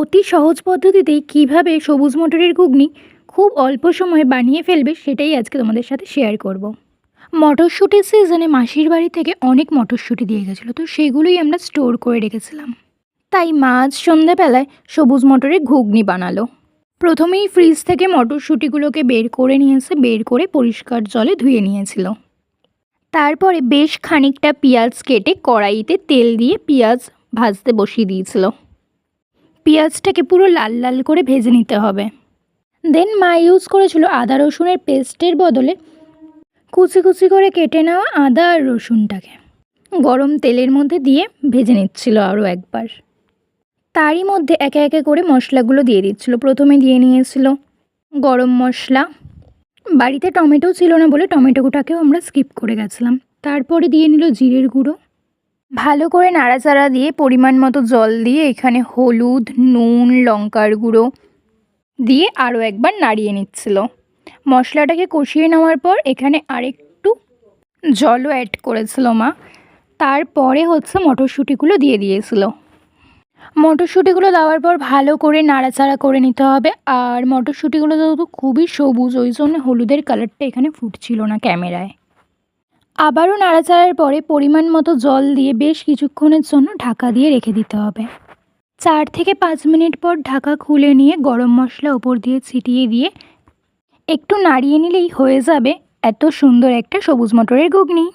অতি সহজ পদ্ধতিতেই কীভাবে সবুজ মটরের ঘুগনি খুব অল্প সময়ে বানিয়ে ফেলবে সেটাই আজকে তোমাদের সাথে শেয়ার করব। মটরশুঁটির সিজনে মাসির বাড়ি থেকে অনেক মটরশুঁটি দিয়ে গেছিল, তো সেগুলোই আমরা স্টোর করে রেখেছিলাম। তাই মা আজ সন্ধ্যাবেলায় সবুজ মটরের ঘুগনি বানালো। প্রথমেই ফ্রিজ থেকে মটরশুঁটিগুলোকে বের করে নিয়ে এসে বের করে পরিষ্কার জলে ধুয়ে নিয়েছিল। তারপরে বেশ খানিকটা পেঁয়াজ কেটে কড়াইতে তেল দিয়ে পেঁয়াজ ভাজতে বসিয়ে দিয়েছিল। পেঁয়াজটাকে পুরো লাল লাল করে ভেজে নিতে হবে। দেন মা ইউজ করেছিল আদা রসুনের পেস্টের বদলে কুচি কুচি করে কেটে নেওয়া আদা আর রসুনটাকে। গরম তেলের মধ্যে দিয়ে ভেজে নিচ্ছিল আরও একবার। তারই মধ্যে একে একে করে মশলাগুলো দিয়ে দিচ্ছিল। প্রথমে দিয়ে নিয়েছিল গরম মশলা। বাড়িতে টমেটো ছিল না বলে টমেটোটাকেও আমরা স্কিপ করে গেছিলাম। তারপরে দিয়ে নিল জিরের গুঁড়ো। ভালো করে নাড়াচাড়া দিয়ে পরিমাণ মতো জল দিয়ে এখানে হলুদ, নুন, লঙ্কার গুঁড়ো দিয়ে আরও একবার নাড়িয়ে নিচ্ছিল। মশলাটাকে কষিয়ে নেওয়ার পর এখানে আরেকটু জলও অ্যাড করেছিল মা। তারপরে হচ্ছে মটরশুঁটিগুলো দিয়ে দিয়েছিল। মটরশুঁটিগুলো দেওয়ার পর ভালো করে নাড়াচাড়া করে নিতে হবে। আর মটরশুঁটিগুলো যেহেতু খুবই সবুজ, ওই জন্য হলুদের কালারটা এখানে ফুটছিল না ক্যামেরায়। আবারও নাড়াচাড়ার পরে পরিমাণ মতো জল দিয়ে বেশ কিছুক্ষণের জন্য ঢাকা দিয়ে রেখে দিতে হবে। চার থেকে পাঁচ মিনিট পর ঢাকা খুলে নিয়ে গরম মশলা ওপর দিয়ে ছিটিয়ে দিয়ে একটু নাড়িয়ে নিলেই হয়ে যাবে এত সুন্দর একটা সবুজ মটরের ঘুগনি।